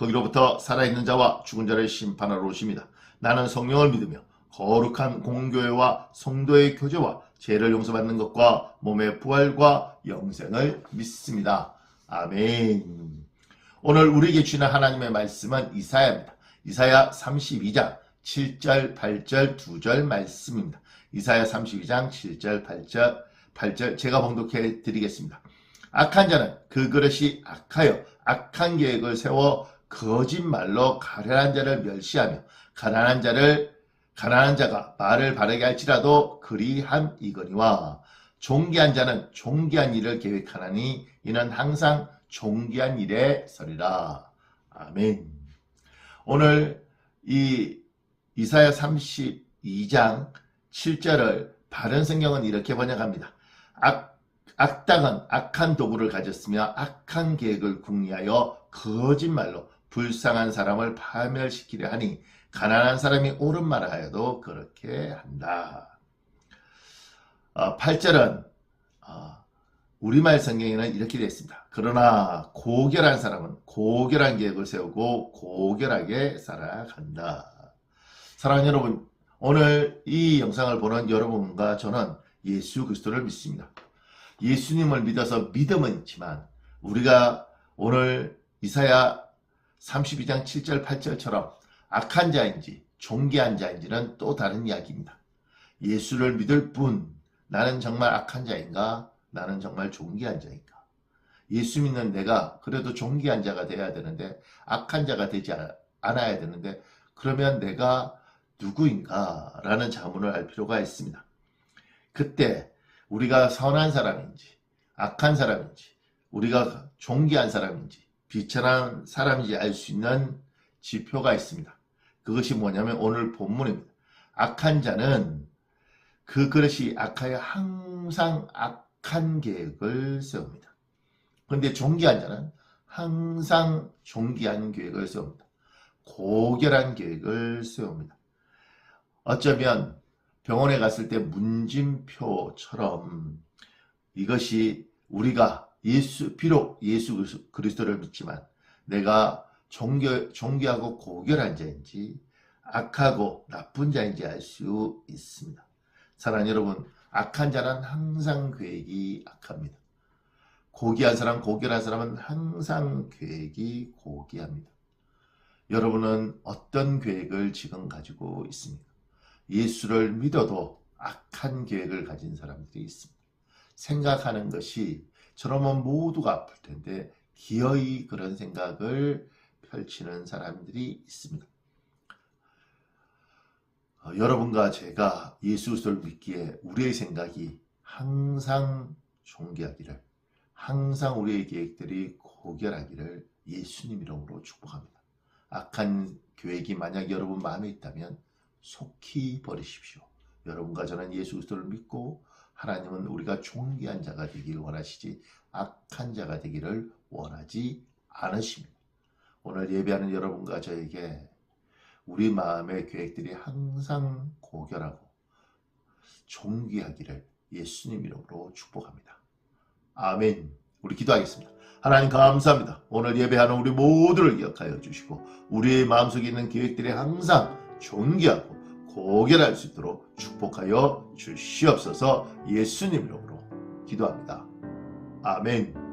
거기로부터 살아있는 자와 죽은 자를 심판하러 오십니다. 나는 성령을 믿으며 거룩한 공교회와 성도의 교제와 죄를 용서받는 것과 몸의 부활과 영생을 믿습니다. 아멘. 오늘 우리에게 주는 하나님의 말씀은 이사야입니다. 이사야 32장 7절, 8절, 2절 말씀입니다. 이사야 32장 7절, 8절, 8절 제가 봉독해 드리겠습니다. 악한 자는 그 그릇이 악하여 악한 계획을 세워 거짓말로 가련한 자를 멸시하며 가난한 자를 가난한 자가 말을 바르게 할지라도 그리한 이거니와 존귀한 자는 존귀한 일을 계획하나니 이는 항상 존귀한 일에 서리라. 아멘. 오늘 이 이사야 32장 7절을 바른 성경은 이렇게 번역합니다. 악, 악당은 악한 도구를 가졌으며 악한 계획을 궁리하여 거짓말로 불쌍한 사람을 파멸시키려 하니 가난한 사람이 옳은 말을 하여도 그렇게 한다. 어, 8절은 어, 우리말 성경에는 이렇게 되어 있습니다. 그러나 고결한 사람은 고결한 계획을 세우고 고결하게 살아간다. 사랑하는 여러분, 오늘 이 영상을 보는 여러분과 저는 예수 그리스도를 믿습니다. 예수님을 믿어서 믿음은 있지만 우리가 오늘 이사야 32장 7절 8절처럼 악한 자인지 존귀한 자인지는 또 다른 이야기입니다. 예수를 믿을 뿐 나는 정말 악한 자인가? 나는 정말 존귀한 자인가? 예수 믿는 내가 그래도 존귀한 자가 돼야 되는데 악한 자가 되지 않아야 되는데 그러면 내가 누구인가? 라는 자문을 할 필요가 있습니다. 그때 우리가 선한 사람인지 악한 사람인지 우리가 존귀한 사람인지 비천한 사람인지 알 수 있는 지표가 있습니다. 그것이 뭐냐면 오늘 본문입니다. 악한 자는 그 그릇이 악하여 항상 악한 계획을 세웁니다. 그런데 존귀한 자는 항상 존귀한 계획을 세웁니다. 고결한 계획을 세웁니다. 어쩌면 병원에 갔을 때 문진표처럼 이것이 우리가 예수, 비록 예수 그리스도를 믿지만 내가 존귀, 존귀하고 고결한 자인지 악하고 나쁜 자인지 알 수 있습니다. 사랑하는 여러분, 악한 자는 항상 계획이 악합니다. 고귀한 사람, 고결한 사람은 항상 계획이 고귀합니다. 여러분은 어떤 계획을 지금 가지고 있습니까? 예수를 믿어도 악한 계획을 가진 사람들이 있습니다. 생각하는 것이 저러면 모두가 아플 텐데 기어이 그런 생각을 펼치는 사람들이 있습니다. 어, 여러분과 제가 예수 그리스도를 믿기에 우리의 생각이 항상 존귀하기를 항상 우리의 계획들이 고결하기를 예수님 이름으로 축복합니다. 악한 계획이 만약 여러분 마음에 있다면 속히 버리십시오. 여러분과 저는 예수 그리스도를 믿고 하나님은 우리가 존귀한 자가 되기를 원하시지 악한 자가 되기를 원하지 않으십니다. 오늘 예배하는 여러분과 저에게 우리 마음의 계획들이 항상 고결하고 존귀하기를 예수님 이름으로 축복합니다. 아멘. 우리 기도하겠습니다. 하나님 감사합니다. 오늘 예배하는 우리 모두를 기억하여 주시고 우리의 마음속에 있는 계획들이 항상 존귀하고 고결할 수 있도록 축복하여 주시옵소서 예수님 이름으로 기도합니다. 아멘.